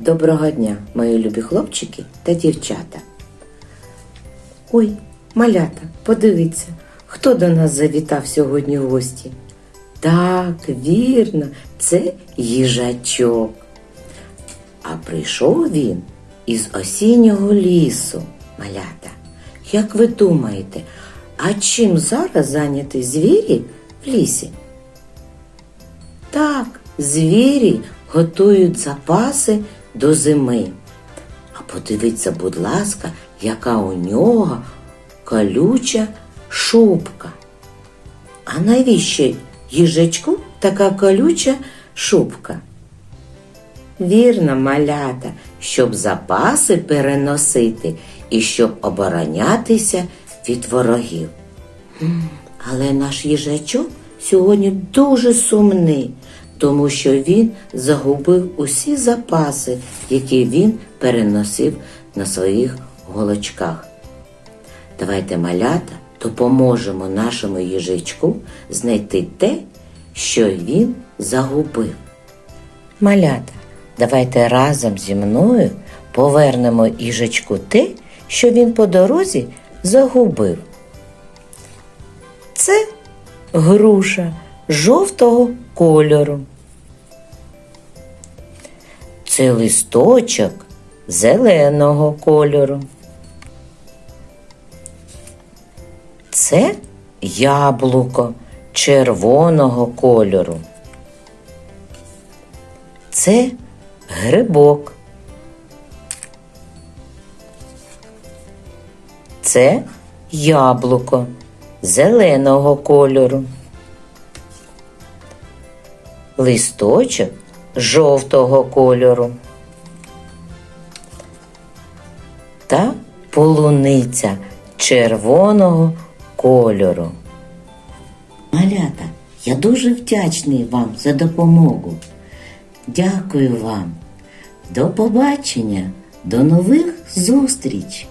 Доброго дня, мої любі хлопчики та дівчата. Ой, малята, подивіться, хто до нас завітав сьогодні в гості? Так, вірно, це їжачок. А прийшов він із осіннього лісу, малята. Як ви думаєте, а чим зараз зайняті звірі в лісі? Так, звірі готують запаси до зими. А подивіться, будь ласка, яка у нього колюча шубка. А навіщо їжачку така колюча шубка? Вірно, малята, щоб запаси переносити і щоб оборонятися від ворогів. Але наш їжачок сьогодні дуже сумний, тому що він загубив усі запаси, які він переносив на своїх голочках. Давайте, малята, допоможемо нашому їжачку знайти те, що він загубив. Малята, давайте разом зі мною повернемо їжачку те, що він по дорозі загубив. Це груша жовтого кольору. Це листочок зеленого кольору. Це яблуко червоного кольору. Це грибок. Це яблуко зеленого кольору. Листочок жовтого кольору. Та полуниця червоного кольору. Малята, я дуже вдячний вам за допомогу. Дякую вам. До побачення, до нових зустріч!